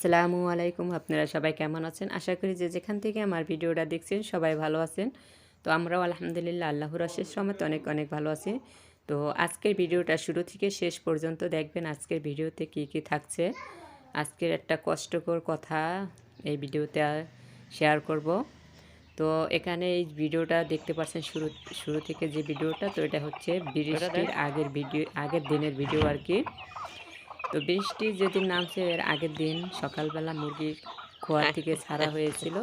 আসসালামু আলাইকুম আপনারা সবাই কেমন আছেন? আশা করি যে যেখান থেকে আমার ভিডিওটা দেখছেন সবাই ভালো আছেন। তো আমরাও আলহামদুলিল্লাহ আল্লাহর আশেষ রহমত অনেক অনেক ভালো আছি। তো আজকের ভিডিওটা শুরু থেকে শেষ পর্যন্ত দেখবেন আজকের ভিডিওতে কি কি থাকছে। আজকের একটা কষ্টকর কথা এই ভিডিওতে শেয়ার করব। তো এখানে এই ভিডিওটা দেখতে পাচ্ছেন শুরু শুরু থেকে যে ভিডিওটা তো এটা হচ্ছে বৃষ্টির আগের ভিডিও আগের দিনের ভিডিও আর কি। তো বৃষ্টি যেদিন নামছে এর আগের দিন সকালবেলা মুরগি খোয়া থেকে ছাড়া হয়েছিল।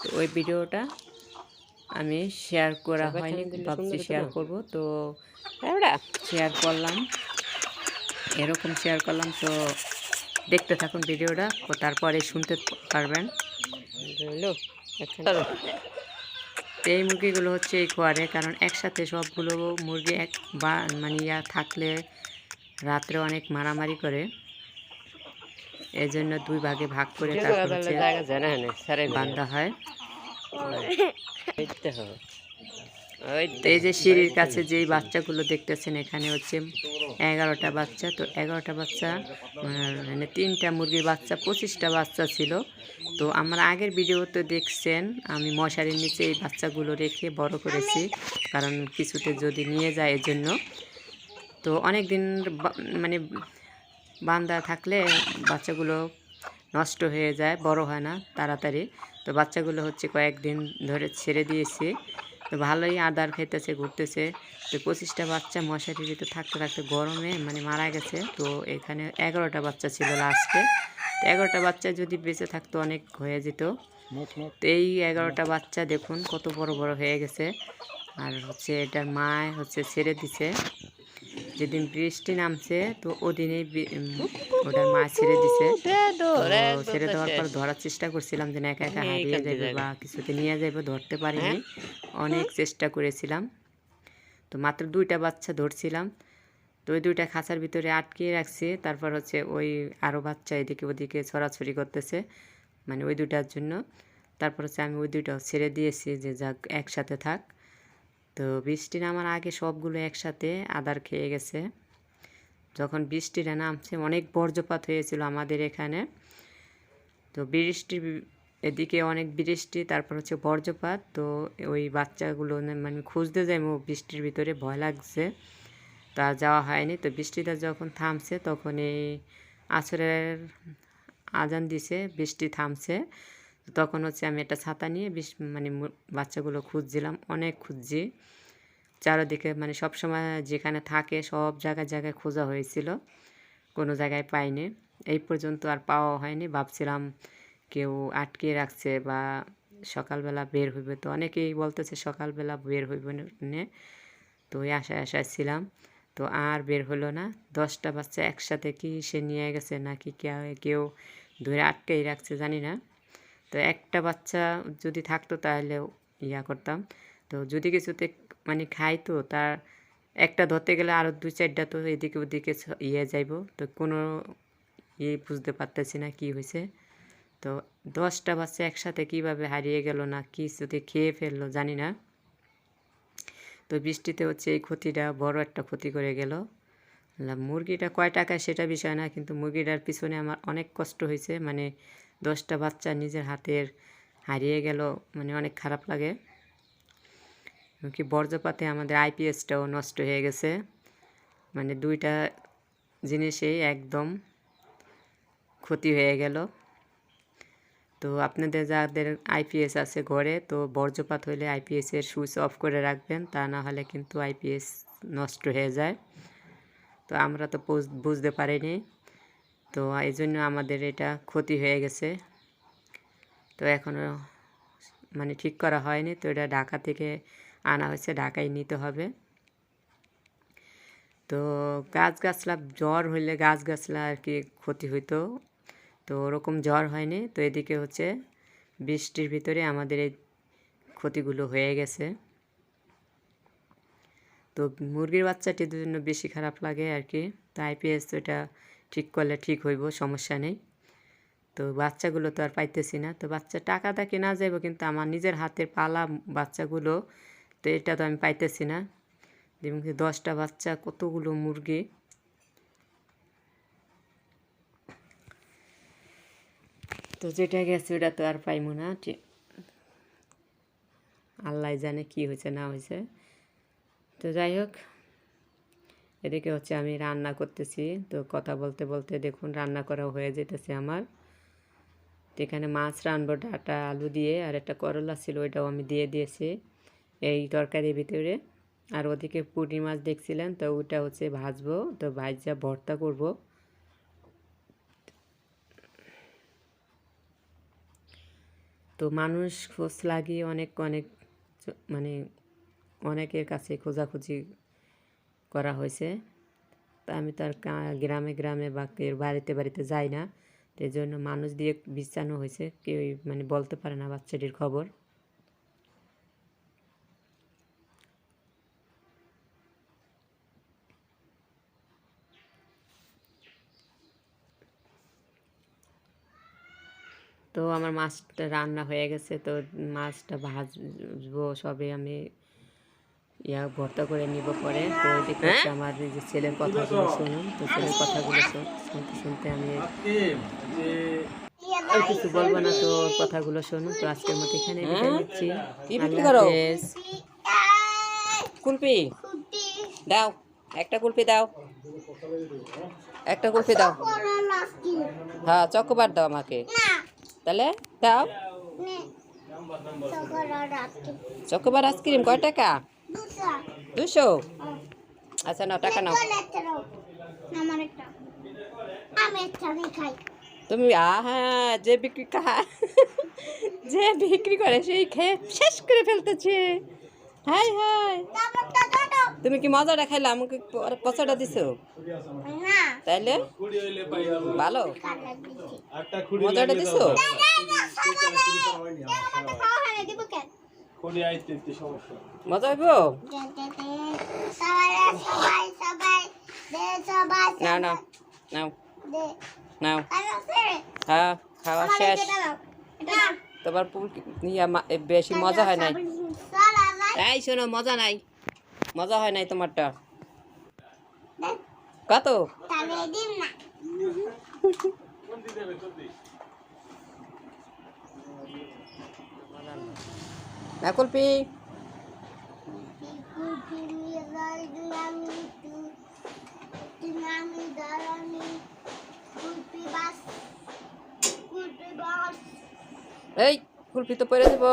তো ওই ভিডিওটা আমি শেয়ার করা হয়নি ভাবছি শেয়ার করব। তো শেয়ার করলাম এরকম শেয়ার করলাম। তো দেখতে থাকুন ভিডিওটা ও তারপরে শুনতে পারবেন। তো এই মুরগিগুলো হচ্ছে এই খোয়ারে কারণ একসাথে সবগুলো মুরগি এক বা মানে ইয়া থাকলে রাত্রে অনেক মারামারি করে। এই জন্য দুই ভাগে ভাগ করে বান্ধা হয়। এই যে সিঁড়ির কাছে যেই বাচ্চাগুলো দেখতেছেন এখানে হচ্ছে এগারোটা বাচ্চা। তো এগারোটা বাচ্চা মানে তিনটা মুরগির বাচ্চা পঁচিশটা বাচ্চা ছিল। তো আমার আগের ভিডিওতে দেখছেন আমি মশারির নিচে এই বাচ্চাগুলো রেখে বড় করেছি। কারণ কিছুতে যদি নিয়ে যায় এর জন্য তো অনেক দিন মানে বান্দা থাকলে বাচ্চাগুলো নষ্ট হয়ে যায়, বড় হয় না তাড়াতাড়ি। তো বাচ্চাগুলো হচ্ছে কয়েকদিন ধরে ছেড়ে দিয়েছি। তো ভালোই আদার খেতেছে, ঘুরতেছে। তো পঁচিশটা বাচ্চা মশারির ভিতরে থাকতে থাকতে গরমে মানে মারা গেছে। তো এখানে এগারোটা বাচ্চা ছিল লাস্টে। তো এগারোটা বাচ্চা যদি বেঁচে থাকতো অনেক হয়ে যেত। তো এই এগারোটা বাচ্চা দেখুন কত বড় বড় হয়ে গেছে। আর হচ্ছে এটার মা হচ্ছে ছেড়ে দিছে। যেদিন বৃষ্টি নামছে তো ওদিনেই ওটার মা ছেড়ে দিছে। ছেড়ে দেওয়ার পর ধরার চেষ্টা করছিলাম যে না একা একা হারিয়ে যাবে বা কিছুতে নিয়ে যাবে ধরতে পারিনি। অনেক চেষ্টা করেছিলাম। তো মাত্র দুইটা বাচ্চা ধরছিলাম। তো ওই দুইটা খাঁচার ভিতরে আটকে রাখছি। তারপর হচ্ছে ওই আরও বাচ্চা এদিকে ওদিকে ছড়াছড়ি করতেছে মানে ওই দুইটার জন্য। তারপর হচ্ছে আমি ওই দুইটাও ছেড়ে দিয়েছি যে যাক একসাথে থাক। তো বৃষ্টি নামার আগে সবগুলো একসাথে আদার খেয়ে গেছে। যখন বৃষ্টিটা নামছে, অনেক বর্জ্যপাত হয়েছিল আমাদের এখানে। তো বৃষ্টি এদিকে অনেক বৃষ্টি, তারপর হচ্ছে বর্জ্যপাত। তো ওই বাচ্চাগুলো মানে খুঁজতে যাই বৃষ্টির ভিতরে, ভয় লাগছে। তা যাওয়া হয়নি। তো বৃষ্টিটা যখন থামছে, তখন এই আছরের আজান দিছে, বৃষ্টি থামছে। তখন হচ্ছে আমি একটা ছাতা নিয়ে বেশ মানে বাচ্চাগুলো খুঁজছিলাম, অনেক খুঁজছি। চারিদিকে মানে সব সময় যেখানে থাকে সব জায়গায় জায়গায় খোঁজা হয়েছিল, কোনো জায়গায় পাইনি। এই পর্যন্ত আর পাওয়া হয়নি। ভাবছিলাম কেউ আটকে রাখছে বা সকালবেলা বের হইবে। তো অনেকেই বলতেছে সকালবেলা বের হইবে নে তো ওই আশায় আশায় ছিলাম। তো আর বের হলো না। দশটা বাচ্চা একসাথে কি সে নিয়ে গেছে নাকি কেউ ধরে আটকেই রাখছে জানি না। তো একটা বাচ্চা যদি থাকতো তাহলে ইয়া করতাম। তো যদি কিছুতে মানে খাইতো, তার একটা ধরতে গেলে আরও দুই চারটা তো এদিকে ওদিকে ইয়ে যাইব। তো কোনো ইয়ে বুঝতে পারতেছি না কি হয়েছে তো দশটা বাচ্চা একসাথে কীভাবে হারিয়ে গেল না কি যদি খেয়ে ফেলল জানি না। তো বৃষ্টিতে হচ্ছে এই ক্ষতিটা বড় একটা ক্ষতি করে গেল। মুরগিটা কয় টাকায় সেটা বিষয় না, কিন্তু মুরগিটার পিছনে আমার অনেক কষ্ট হয়েছে মানে দশটা বাচ্চা নিজের হাতের হারিয়ে গেল মানে অনেক খারাপ লাগে। কি বর্জ্যপাতে আমাদের আইপিএসটাও নষ্ট হয়ে গেছে। মানে দুইটা জিনিসেই একদম ক্ষতি হয়ে গেল। তো আপনাদের যাদের আইপিএস আছে ঘরে, তো বর্জ্যপাত হলে আইপিএসের সুইচ অফ করে রাখবেন, তা না হলে কিন্তু আইপিএস নষ্ট হয়ে যায়। তো আমরা তো বুঝতে পারিনি। তো এই জন্য আমাদের এটা ক্ষতি হয়ে গেছে। তো এখনও মানে ঠিক করা হয়নি। তো এটা ঢাকা থেকে আনা হয়েছে, ঢাকায় নিতে হবে। তো গাছ গাছলা, জ্বর হইলে গাছ গাছলা আর কি ক্ষতি হইতো। তো ওরকম জ্বর হয়নি। তো এদিকে হচ্ছে বৃষ্টির ভিতরে আমাদের এই ক্ষতিগুলো হয়ে গেছে। তো মুরগির বাচ্চাটির জন্য বেশি খারাপ লাগে আর কি। তো আইপিএস এটা ঠিক করলে ঠিক হইব, সমস্যা নেই। তো বাচ্চাগুলো তো আর পাইতেছি না। তো বাচ্চা টাকা টাকাটা না যাইব কিন্তু আমার নিজের হাতের পালা বাচ্চাগুলো, তো এটা তো আমি পাইতেছি না। যেমন কি দশটা বাচ্চা, কতগুলো মুরগি। তো যেটা গেছে ওটা তো আর পাইমো না। আল্লাহ জানে কি হয়েছে না হয়েছে তো যাই হোক এদিকে হচ্ছে আমি রান্না করতেছি, তো কথা বলতে বলতে দেখুন রান্না করা হয়ে যেতেছে আমার। তো এখানে মাছ রানবো, ডাটা, আলু দিয়ে, আর একটা করলা ছিল ওইটাও আমি দিয়ে দিয়েছি এই তরকারির ভিতরে। আর ওদিকে পুঁটি মাছ দেখছিলেন, তো ওইটা হচ্ছে ভাজবো, তো ভাজা ভর্তা করব। তো মানুষ খোঁজ লাগিয়ে অনেক অনেক মানে অনেকের কাছে খোঁজাখুঁজি করা হয়েছে। তা আমি তো আর গ্রামে গ্রামে বা বাড়িতে বাড়িতে যাই না। এই জন্য মানুষ দিয়ে বিছানো হয়েছে। কেউ মানে বলতে পারে না বাচ্চাটির খবর। তো আমার মাছটা রান্না হয়ে গেছে। তো মাছটা ভাজবো সবে আমি। ইয়া ভর্তা করে নিব পরে। তো এদিকে হচ্ছে আমার যে ছেলের কথাগুলো শুনুন। তো ছেলের কথাগুলো শুনতে শুনতে আমি আর কিছু বলব না তো কথাগুলো শুনুন। তো আজকের মতো এখানে বিদায় নিচ্ছি। করো? হাফেজ। কুলপি দাও একটা কুলপি দাও। একটা কুলপি দাও। হ্যাঁ চকোবার দাও আমাকে। তাহলে দাও। চকোবার আইসক্রিম কয় টাকা? দুশো আচ্ছা নাও টাকা নাও। তুমি আ হ্যাঁ যে বিক্রি খা যে বিক্রি করে সেই খেয়ে শেষ করে ফেলতেছে। হাই হাই। তুমি কি মজাটা খাইলে? আমাকে পচাটা দিছো? তাইলে? ভালো। মজাটা দিছো? খাওয়া না দিব কেন? মজা হইব? সবাই সবাই দে সবাই নাও নাও নাও দে নাও হ্যাঁ খাওয়া শেষ তোমার পুল ইয়া বেশি মজা হয় নাই। এই শোনো মজা নাই। মজা হয় নাই তোমারটা। কত? না। না কুলপি কুলপি মিলাই দিলামি তু দিলামি দারানি কুলপি বাস কুলপি বাস এই কুলপি তো পরে দেবো।